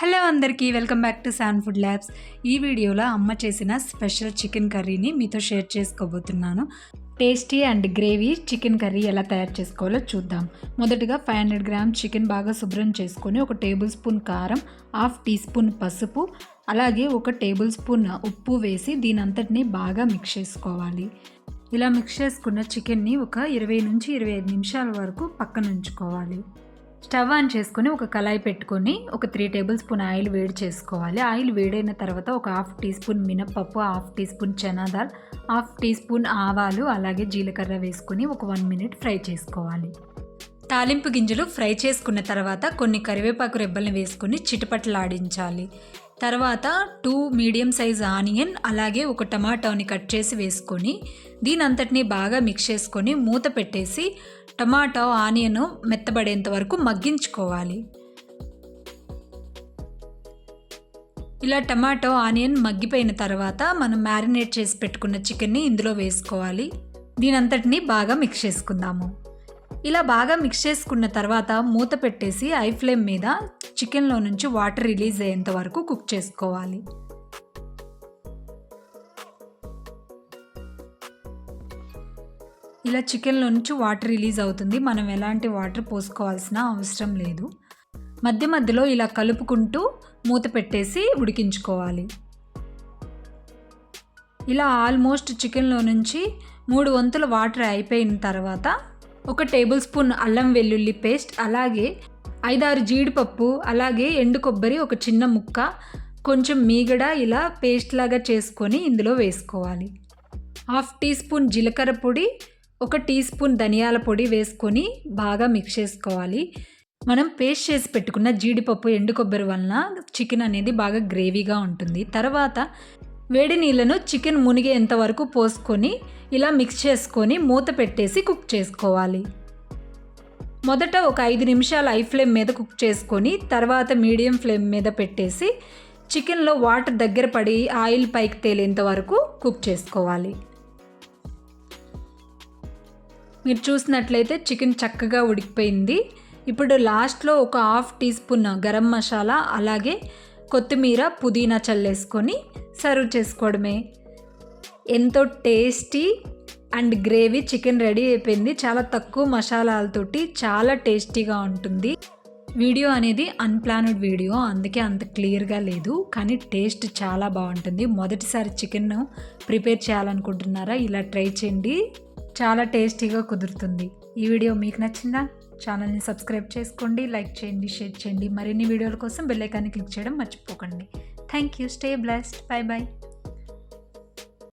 Hello అందరికీ welcome back to San food labs. ఈ వీడియోలో అమ్మ చేసిన స్పెషల్ చికెన్ కర్రీని మీతో షేర్ చేసుకోబోతున్నాను. Tasty and gravy chicken curry ఎలా తయారు చేసుకోవాలో చూద్దాం. మొదటగా ఫైవ్ హండ్రెడ్ గ్రామ్ చికెన్ బాగా శుభ్రం చేసుకొని ఒక టేబుల్ స్పూన్ కారం హాఫ్ టీ స్పూన్ పసుపు అలాగే ఒక టేబుల్ స్పూన్ ఉప్పు వేసి దీని అంతటిని బాగా మిక్స్ చేసుకోవాలి. ఇలా మిక్స్ చేసుకున్న చికెన్ని ఒక ఇరవై నుంచి ఇరవై ఐదు నిమిషాల వరకు పక్కన ఉంచుకోవాలి. స్టవ్ ఆన్ చేసుకొని ఒక కళాయి పెట్టుకొని ఒక త్రీ టేబుల్ స్పూన్ ఆయిల్ వేడి చేసుకోవాలి. ఆయిల్ వేడైన తర్వాత ఒక హాఫ్ టీ స్పూన్ మినప్పప్పు half teaspoon chana dal half teaspoon ఆవాలు అలాగే జీలకర్ర వేసుకొని ఒక వన్ మినిట్ ఫ్రై చేసుకోవాలి. తాలింపు గింజలు ఫ్రై చేసుకున్న తర్వాత కొన్ని కరివేపాకు రెబ్బల్ని వేసుకొని చిటపట్లాడించాలి. తర్వాత టూ మీడియం సైజ్ ఆనియన్ అలాగే ఒక టమాటోని కట్ చేసి వేసుకొని దీని అంతటిని బాగా మిక్స్ చేసుకొని మూత పెట్టేసి టమాటో ఆనియన్ మెత్తబడేంత వరకు మగ్గించుకోవాలి. ఇలా టమాటో ఆనియన్ మగ్గిపోయిన తర్వాత మనం మ్యారినేట్ చేసి పెట్టుకున్న చికెన్ని ఇందులో వేసుకోవాలి. దీనంతటిని బాగా మిక్స్ చేసుకుందాము. ఇలా బాగా మిక్స్ చేసుకున్న తర్వాత మూత పెట్టేసి ఐ ఫ్లేమ్ మీద చికెన్లో నుంచి వాటర్ రిలీజ్ అయ్యేంత వరకు కుక్ చేసుకోవాలి. ఇలా చికెన్లో నుంచి వాటర్ రిలీజ్ అవుతుంది. మనం ఎలాంటి వాటర్ పోసుకోవాల్సిన అవసరం లేదు. మధ్య మధ్యలో ఇలా కలుపుకుంటూ మూత పెట్టేసి ఉడికించుకోవాలి. ఇలా ఆల్మోస్ట్ చికెన్లో నుంచి మూడు వంతుల వాటర్ అయిపోయిన తర్వాత ఒక టేబుల్ స్పూన్ అల్లం వెల్లుల్లి పేస్ట్ అలాగే ఐదారు జీడిపప్పు అలాగే ఎండు కొబ్బరి ఒక చిన్న ముక్క కొంచెం మీగడ ఇలా పేస్ట్ లాగా చేసుకొని ఇందులో వేసుకోవాలి. హాఫ్ టీ స్పూన్ జీలకర్ర పొడి ఒక టీ స్పూన్ ధనియాల పొడి వేసుకొని బాగా మిక్స్ చేసుకోవాలి. మనం పేస్ట్ చేసి పెట్టుకున్న జీడిపప్పు ఎండు కొబ్బరి వలన చికెన్ అనేది బాగా గ్రేవీగా ఉంటుంది. తర్వాత వేడి నీళ్ళను చికెన్ మునిగేంత వరకు పోసుకొని ఇలా మిక్స్ చేసుకొని మూత పెట్టేసి కుక్ చేసుకోవాలి. మొదట ఒక ఐదు నిమిషాలు ఐ ఫ్లేమ్ మీద కుక్ చేసుకొని తర్వాత మీడియం ఫ్లేమ్ మీద పెట్టేసి చికెన్లో వాటర్ దగ్గర పడి ఆయిల్ పైకి తేలేంత వరకు కుక్ చేసుకోవాలి. మీరు చూసినట్లయితే చికెన్ చక్కగా ఉడికిపోయింది. ఇప్పుడు లాస్ట్లో ఒక half teaspoon garam masala అలాగే కొత్తిమీర పుదీనా చల్లేసుకొని సర్వ్ చేసుకోవడమే. ఎంతో tasty and gravy chicken ready అయిపోయింది. చాలా తక్కువ మసాలాలతోటి చాలా టేస్టీగా ఉంటుంది. వీడియో అనేది అన్ప్లానెడ్ వీడియో అందుకే అంత క్లియర్గా లేదు. కానీ టేస్ట్ చాలా బాగుంటుంది. మొదటిసారి చికెన్ ప్రిపేర్ చేయాలనుకుంటున్నారా ఇలా ట్రై చేయండి. చాలా టేస్టీగా కుదురుతుంది. ఈ వీడియో మీకు నచ్చిందా? ఛానల్ని సబ్స్క్రైబ్ చేసుకోండి లైక్ చేయండి షేర్ చేయండి. మరిన్ని వీడియోల కోసం బెల్లైకాన్ని క్లిక్ చేయడం మర్చిపోకండి. Thank you stay blessed. Bye bye